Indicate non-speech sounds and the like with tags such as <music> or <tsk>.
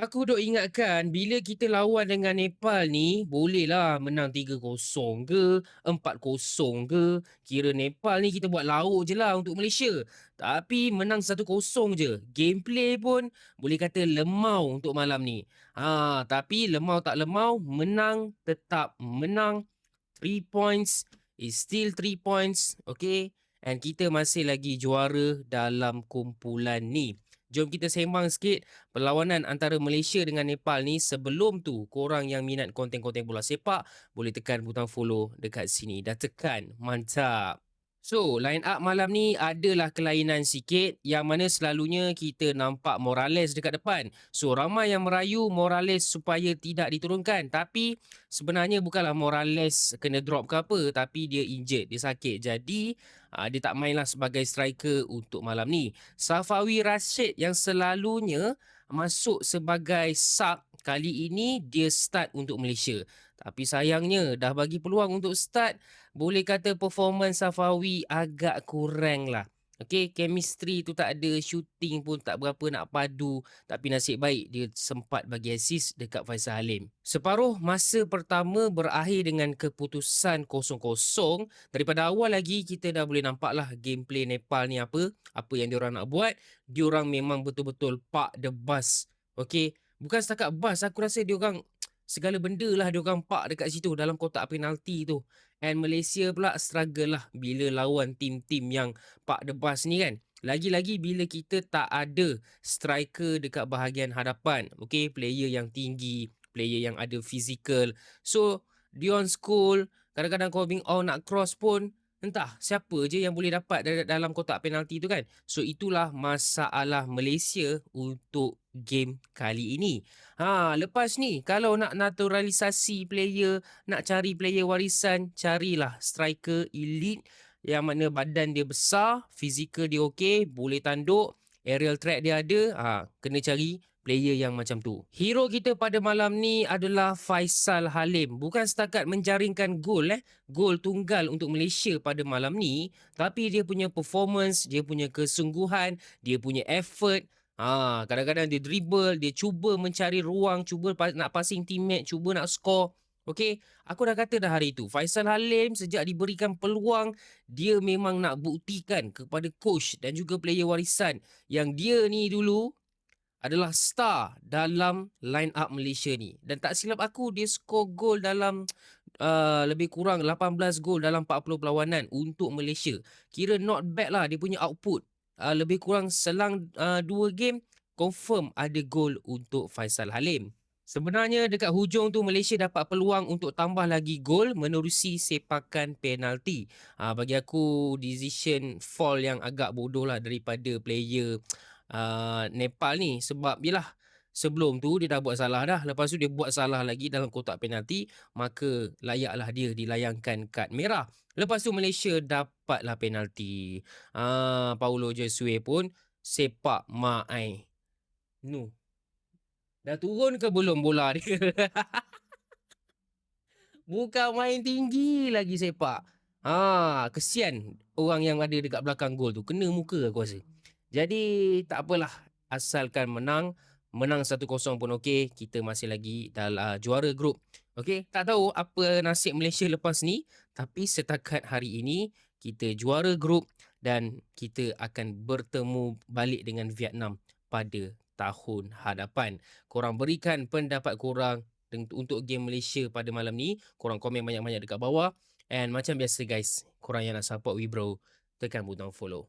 Aku duk ingatkan bila kita lawan dengan Nepal ni bolehlah menang 3-0 ke 4-0 ke. Kira Nepal ni kita buat lauk je lah untuk Malaysia. Tapi menang 1-0 je. Gameplay pun boleh kata lemau untuk malam ni. Ha, tapi lemau tak lemau menang tetap menang. 3 points. Is still 3 points okay? And kita masih lagi juara dalam kumpulan ni Jom kita sembang sikit perlawanan antara Malaysia dengan Nepal ni. Sebelum tu, korang yang minat konten-konten bola sepak, boleh tekan butang follow dekat sini. Dah tekan. Mantap. So, line up malam ni adalah kelainan sikit yang mana selalunya kita nampak Morales dekat depan. So, ramai yang merayu Morales supaya tidak diturunkan. Tapi sebenarnya bukanlah Morales kena drop ke apa tapi dia injured, dia sakit. Jadi, uh, dia tak mainlah sebagai striker untuk malam ni. Safawi Rashid yang selalunya masuk sebagai sub kali ini dia start untuk Malaysia. Tapi sayangnya dah bagi peluang untuk start, boleh kata performance Safawi agak kurang lah. Okay, chemistry tu tak ada, shooting pun tak berapa nak padu. Tapi nasib baik dia sempat bagi assist dekat Faisal Halim. Separuh masa pertama berakhir dengan keputusan kosong-kosong. Daripada awal lagi kita dah boleh nampak lah gameplay Nepal ni apa. Apa yang diorang nak buat. Diorang memang betul-betul park the bus. Okay, bukan setakat bus aku rasa diorang segala benda lah dia orang park dekat situ dalam kotak penalti tu. And Malaysia pula struggle lah bila lawan tim-tim yang park the bus ni kan. Lagi-lagi bila kita tak ada striker dekat bahagian hadapan. Okay, player yang tinggi, player yang ada physical. So, Dion School, kadang-kadang bing oh nak cross pun, entah siapa je yang boleh dapat dalam kotak penalti tu kan. So, itulah masalah Malaysia untuk game kali ini. Ha, lepas ni kalau nak naturalisasi player, nak cari player warisan, carilah striker elite yang mana badan dia besar, fizikal dia okey, boleh tanduk, aerial threat dia ada, ha, kena cari player yang macam tu. Hero kita pada malam ni adalah Faisal Halim. Bukan setakat menjaringkan gol eh, gol tunggal untuk Malaysia pada malam ni, tapi dia punya performance, dia punya kesungguhan, dia punya effort, Ha, kadang-kadang dia dribble, dia cuba mencari ruang, cuba nak passing teammate, cuba nak score. Okay, aku dah kata dah hari tu. Faisal Halim sejak diberikan peluang, dia memang nak buktikan kepada coach dan juga player warisan yang dia ni dulu adalah star dalam line up Malaysia ni. Dan tak silap aku, dia score gol dalam <tsk> uh, lebih kurang 18 gol dalam 40 perlawanan untuk Malaysia. Kira not bad lah dia punya output uh, lebih kurang selang uh, dua game confirm ada gol untuk Faisal Halim. Sebenarnya dekat hujung tu Malaysia dapat peluang untuk tambah lagi gol menerusi sepakan penalti. Ha, bagi aku decision fall yang agak bodoh lah daripada player uh, Nepal ni. Sebab yelah sebelum tu dia dah buat salah dah. Lepas tu dia buat salah lagi dalam kotak penalti. Maka layaklah dia dilayangkan kad merah. Lepas tu Malaysia dapatlah penalti. Ah, Paulo Josue pun sepak mak ai. Nu. Dah turun ke belum bola dia? <laughs> Bukan main tinggi lagi sepak. Ha, kesian orang yang ada dekat belakang gol tu. Kena muka aku rasa. Jadi tak apalah. Asalkan menang menang 1-0 pun okey. Kita masih lagi dalam uh, juara grup. Okey tak tahu apa nasib Malaysia lepas ni tapi setakat hari ini kita juara grup dan kita akan bertemu balik dengan Vietnam pada tahun hadapan. Korang berikan pendapat korang untuk game Malaysia pada malam ni. Korang komen banyak-banyak dekat bawah. And macam biasa guys korang yang nak support we bro tekan butang follow